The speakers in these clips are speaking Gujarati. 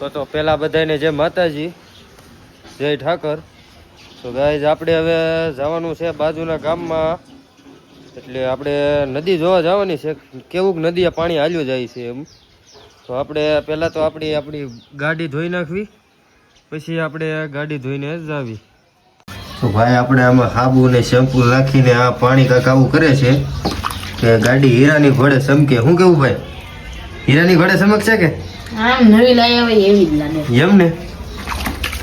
તો તો પેલા બધાને જય માતાજી, જય ઠાકર. તો ગાઈઝ આપણે હવે જવાનું છે બાજુના ગામમાં. એટલે આપણે નદી જોવા જવાની છે. કેવું નદી પાણી હાલ્યું જાય છે એમ. તો આપણે પહેલાં તો આપણી આપણી ગાડી ધોઈ નાખવી. પછી આપણે ગાડી ધોઈને જાવી. તો ભાઈ, આપણે આમાં સાબુ ને શેમ્પુ નાખીને આ પાણી કાંક આવું કરે છે કે ગાડી હીરાની ઘોડે ચમકે શું કેવું ભાઈ? હીરાની ઘોડે ચમકશે કે? આમ નવી એવી જ લાગે. એમ ને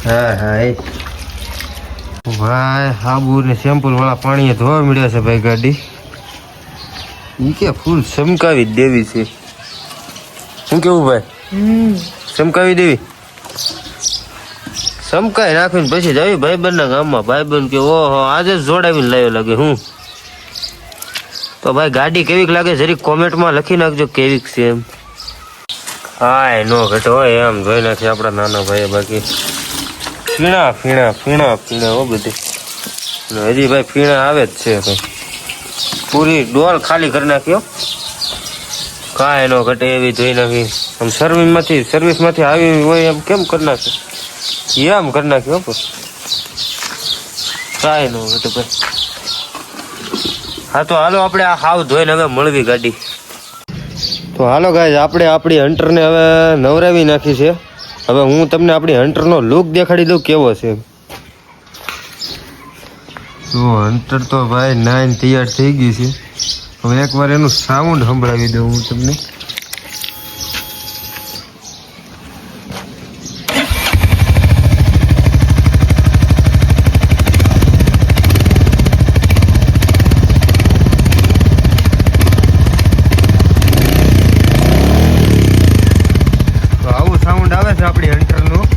હા હા એ ભાઈ સાબુ ને શેમ્પુ વાળા પાણીએ ધોવા મળ્યા છે ભાઈ ગાડી. કે ફૂલ ચમકાવી દેવી છે. શું કેવું ભાઈ? હમ. ચમકાવી દેવી? ચમકાઈ નાખીને પછી જાવી ભાઈબંધના ગામમાં. ભાઈબંધ કે ઓહો આજે જ જોડાવીને લાવ્યો લાગે હું? તો ભાઈ ગાડી કેવીક લાગે જરીક કોમેન્ટમાં લખી નાખજો કેવીક છે એમ. હાય નો ઘટે હોય એમ જોઈ નાખી આપણા નાના ભાઈ બાકી ફીણા ફીણા ફીણા ફીણા હો બધી. હજી ભાઈ ફીણા આવે જ છે ભાઈ. પૂરી ડોલ ખાલી કરી નાખ્યો કાંઈ નો ઘટે એવી જોઈ નાખી આમ સર્વિસમાંથી સર્વિસમાંથી આવી હોય એમ કેમ કરી નાખે? એમ કરી નાખ્યો કાંઈ નો ઘટે ભાઈ. હા તો હાલો આપણે આ હાવ ધોઈને હવે મળવી ગાડી. તો હાલો ગાય આપણે આપણી હન્ટરને હવે નવરાવી નાખી છે. હવે હું તમને આપણી હન્ટરનો લુક દેખાડી દઉં કેવો છે. તો હન્ટર તો ભાઈ નાઈન તૈયાર થઈ ગઈ છે. હવે એકવાર એનું સાઉન્ડ સંભળાવી દઉં હું તમને તો આવું સાઉન્ડ આવે છે આપણી હન્ટરનું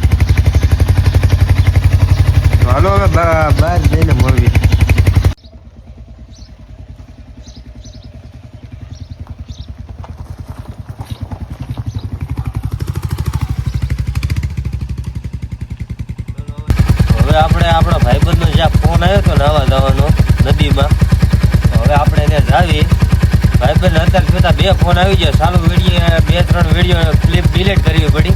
તો હાલો હવે બા- બહાર જઈને મળવી હવે આપણે આપણા ભાઈબંધનો જ્યાં ફોન આવ્યો હતો નાવા જવાનો નદીમાં તો હવે આપણે એને જાવી ભાઈબંધ અત્યારે જોતા બે ફોન આવી ગયા. ચાલુ વીડિયો બે ત્રણ વીડિયો ક્લિપ ડિલીટ કરવી પડી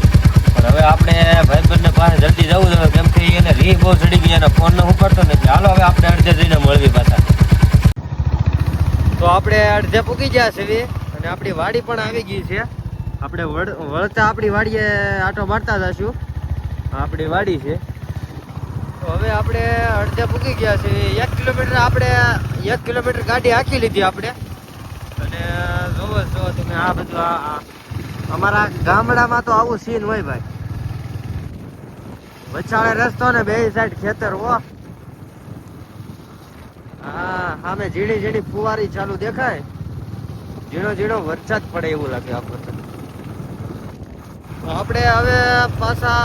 પણ હવે આપણે ભાઈબંધને પાસે જલ્દી જવું જોઈએ કેમ કે એને રી બહુ ચડી ગઈ એના ફોન ન ઉપાડતો ને હાલો હવે આપણે અડધે જઈને મળવી પાછા. તો આપણે અડધે પૂકી ગયા છે અને આપણી વાડી પણ આવી ગઈ છે. આપણે વળતા આપણી વાડીએ આટો મારતા જશું. આપણી વાડી છે. હવે આપણે અડધે પૂકી ગયા છે એક કિલોમીટર આપણે, એક કિલોમીટર ગાડી હાંકી લીધી આપણે. અને જુઓ જો તમે આ બધું અમારા ગામડામાં તો આવું સીન હોય ભાઈ. વચાળે રસ્તો ને બે સાઈડ ખેતર, હો. હા, સામે ઝીણી ઝીણી ફુવારી ચાલુ દેખાય. ઝીણો ઝીણો વરસાદ પડે એવું લાગે આપણને. આપણે હવે પાછા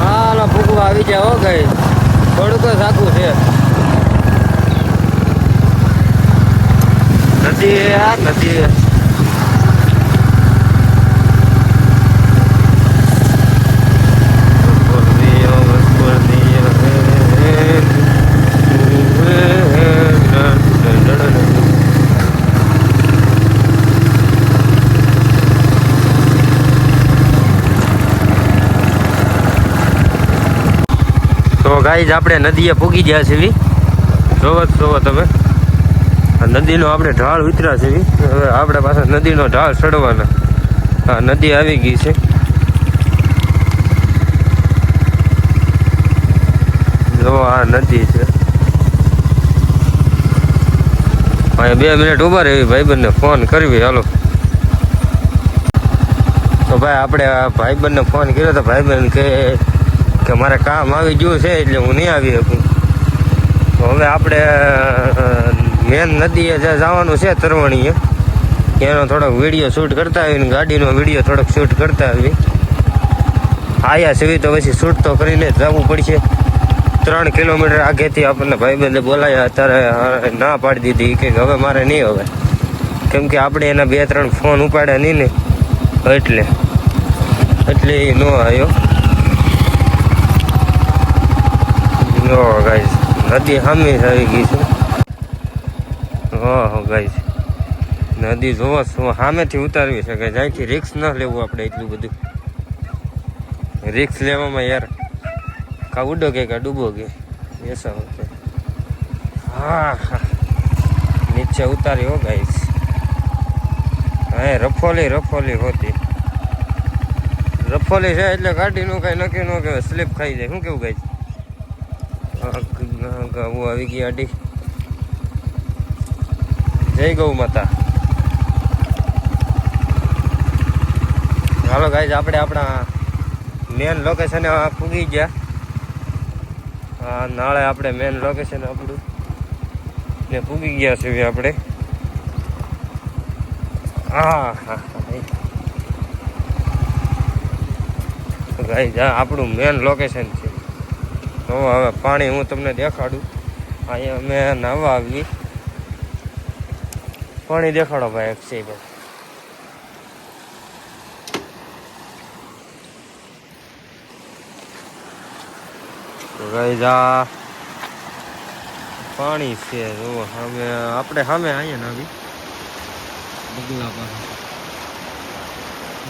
હાલો ફૂકવા આવી જાય હો ગઈ થોડુંક જ આખું છે નદી યાર નદી ગાઈઝ આપણે નદીએ પૂગી ગયા છીએ. જોવો જોવો તમે. આ નદીનો આપણે ઢાળ ઉતર્યા છે હવે આપણે પાસે નદીનો ઢાળ ચડવાના. હા નદી આવી ગઈ છે. જો આ નદી છે. અહીંયા બે મિનિટ ઊભા રહેવી ભાઈબંધને ફોન કરવી, હાલો. તો ભાઈ, આપણે આ ભાઈબંધને ફોન કર્યો તો ભાઈબંધ કે કે મારે કામ આવી ગયું છે એટલે હું નહીં આવી શકું. તો હવે આપણે મેન નદીએ જ્યાં જવાનું છે તરવણીએ, એનો થોડોક વીડિયો શૂટ કરતા આવીને ગાડીનો વીડિયો થોડોક શૂટ કરતા આવી. આયા સુધી તો પછી શૂટ તો કરીને જ જવું પડશે. ત્રણ કિલોમીટર આગેથી આપણને ભાઈબંધે બોલાયા, અત્યારે ના પાડી દીધી. કે હવે મારે નહીં હવે. કેમ કે આપણે એના બે ત્રણ ફોન ઉપાડ્યા નહીં ને, એટલે એટલે એ ન આવ્યો. નો ગાઈસ, નદી સામે જ આવી ગઈ છે. ઓહો ગાઈસ. નદી જોવો શું સામેથી ઉતારવી છે કે જ્યાંથી રિક્સ ન લેવું આપણે એટલું બધું. રિક્સ લેવામાં યાર કા ઉડો કે કા ડૂબો કે? એસા હોતે હા હા. નીચે ઉતારી હો, ગાઈસ. હા રફોલી રફોલી હોતી. રફોલી છે એટલે ગાડીનું કઈ નક્કી ન કહેવાય. સ્લીપ ખાઈ જાય. શું કેવું, ગાઈસ? ગાવું આવી ગઈ ગાડી જય ગૌ માતા. હાલો ગાઈઝ આપણે આપણા મેન લોકેશને પૂગી ગયા. નાળે આપણે મેન લોકેશન આપણું. ને પૂગી ગયા છીએ આપણે. હા હા ગાઈઝ આ આપણું મેન લોકેશન છે. તો હવે પાણી હું તમને દેખાડું. અહીંયા અમે નાહવા આવી પાણી દેખાડો ભાઈ અક્ષયભાઈ તો ગાઈઝ પાણી છે, જો સામે આપણે સામે આવીએ ને આવી. બગલા પાસે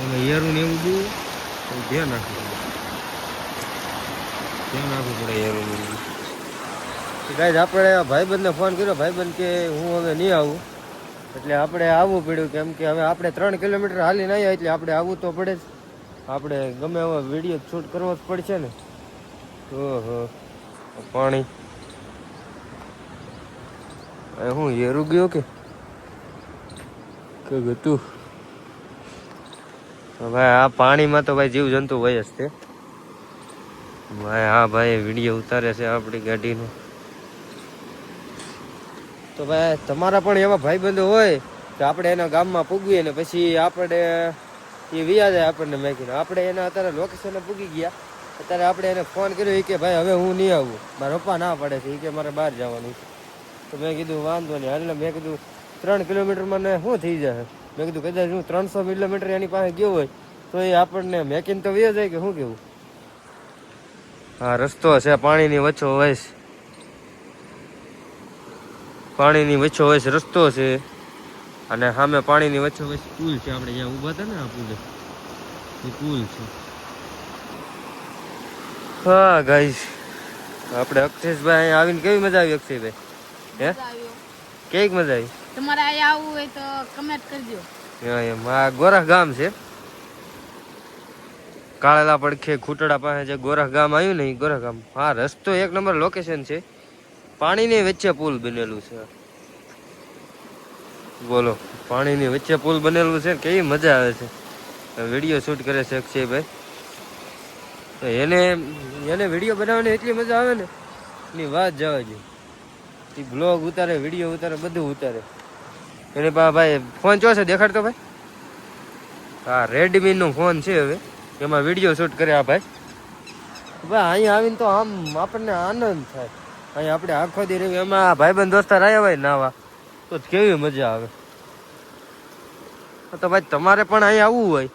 અમે યરું ને એવું તો ધ્યાન રાખવું ધ્યાન રાખવું પડે યરું ગાઈઝ આપણે ભાઈબંધને ફોન કર્યો, ભાઈબંધ કે હું હવે નહીં આવું. એટલે આપણે આવવું પડ્યું કેમ કે હવે આપણે ત્રણ કિલોમીટર હાલીને આવ્યા એટલે આપણે આવવું તો પડે આપણે ગમે એવો વીડિયો શૂટ કરવો જ પડશે ને. ઓહો પાણી. હું હેરું ગયો કે? ગતું? ભાઈ આ પાણીમાં તો ભાઈ જીવ જંતુ હોય જ તે ભાઈ હા ભાઈ, વીડિયો ઉતારે છે આપણી ગાડીનો. તો ભાઈ, તમારા પણ એવા ભાઈબંધો હોય તો આપણે એના ગામમાં પૂગીએ ને પછી આપણે એ વિયા જાય આપણને મેકીને. આપણે એના અત્યારે લોકેશને પૂગી ગયા. અત્યારે આપણે એને ફોન કર્યો એ કે, ભાઈ, હવે હું નહીં આવું. મારા પપ્પા ના પડે છે. એ કે, મારે બહાર જવાનું છે. તો મેં કીધું, વાંધો નહીં. હાલ મેં કીધું, ત્રણ કિલોમીટરમાં ને શું થઈ જાય મેં કીધું, કદાચ હું ત્રણસો કિલોમીટર એની પાસે ગયો હોય, તો એ આપણને મેકીને તો વ્યો જાય કે શું કેવું? હા, રસ્તો છે, પાણીની વચ્ચો હોય છે પાણીની વચ્ચો વચ્ચ રસ્તો છે. અને સામે પાણીની વચ્ચો વચ્ચ પુલ છે. આપણે જ્યાં ઊભા હતા ને આ પુલ એ પુલ છે. હા ગાઈસ આપણે અક્ષેશભાઈ અહીંયા આવીને કેવી મજા આવી અક્ષયભાઈ? હે? કેવી મજા આવી? તમારે અહીંયા આવવું હોય તો કમેન્ટ કરજો. હા, એમ. આ ગોરખ ગામ છે. કાળેલા પડખે ખૂટડા પાસે જે ગોરખ ગામ આવ્યું ને એ ગોરખ ગામ. હા રસ્તો એક નંબર લોકેશન છે. પાણીની વચ્ચે પુલ બનેલું છે. બોલો, પાણીની વચ્ચે પુલ બનેલું છે કેવી મજા આવે છે. વીડિયો શૂટ કરે છે અક્ષયભાઈ. તો એને એને વીડિયો બનાવવાની એટલી મજા આવે ને, એની વાત જવા જોઈએ એ બ્લોગ ઉતારે, વીડિયો ઉતારે, બધું ઉતારે. એની પાસે ભાઈ ફોન ચો છે? દેખાડતો ભાઈ? હા રેડમી નો ફોન છે હવે. એમાં વીડિયો શૂટ કરે આ ભાઈ. ભાઈ, અહીંયા આવીને તો આમ આપણને આનંદ થાય. અહીંયા આપણે આખો દી રહ્યું એમાં ભાઈબંધ દોસ્તાર આવ્યા હોય નાવા તો કેવી મજા આવે. તો ભાઈ તમારે પણ અહીં આવવું હોય.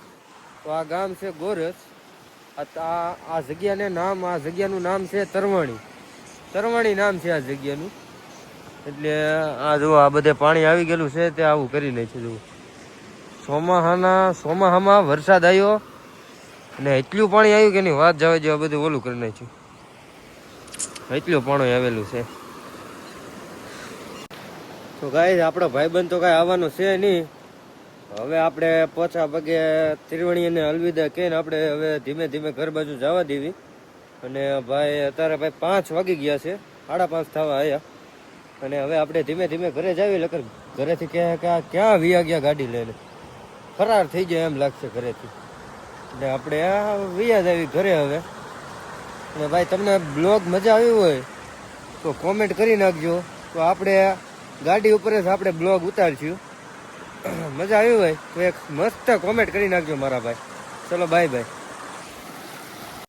તો આ ગામ છે ગોરસ. આ આ જગ્યાને નામ, આ જગ્યાનું નામ છે તરવાણી. તરવાણી નામ છે આ જગ્યાનું. એટલે આ જો આ બધે પાણી આવી ગયેલું છે, તે આવું કરી નાખ્યું જુઓ. ચોમાહાના ચોમાહામાં વરસાદ આવ્યો અને એટલું પાણી આવ્યું કે એની વાત જવા જેવા બધું ઓલું કરી નાખ્યું. એટલું પાણી આવેલું છે. તો ગાય આપણો ભાઈબંધ તો કાંઈ આવવાનું છે નહીં. હવે આપણે પોચા પગે ત્રિવણી અને અલવિદા કહીને આપણે હવે ધીમે ધીમે ઘર બાજુ જવા દેવી. અને ભાઈ, અત્યારે ભાઈ પાંચ વાગી ગયા છે. સાડા પાંચ થવા આવ્યા અને હવે આપણે ધીમે ધીમે ઘરે જાવી લખર ઘરેથી કે આ ક્યાં વિયા ગયા ગાડી લઈને? ફરાર થઈ જાય એમ લાગશે ઘરેથી. એટલે આપણે વિયા જાવી ઘરે હવે. અને ભાઈ, તમને બ્લોગ મજા આવી હોય, તો કોમેન્ટ કરી નાખજો. તો આપણે ગાડી ઉપર જ આપણે બ્લોગ ઉતારશું. મજા આવી હોય, તો એક મસ્ત કોમેન્ટ કરી નાખજો મારા ભાઈ. ચલો બાય બાય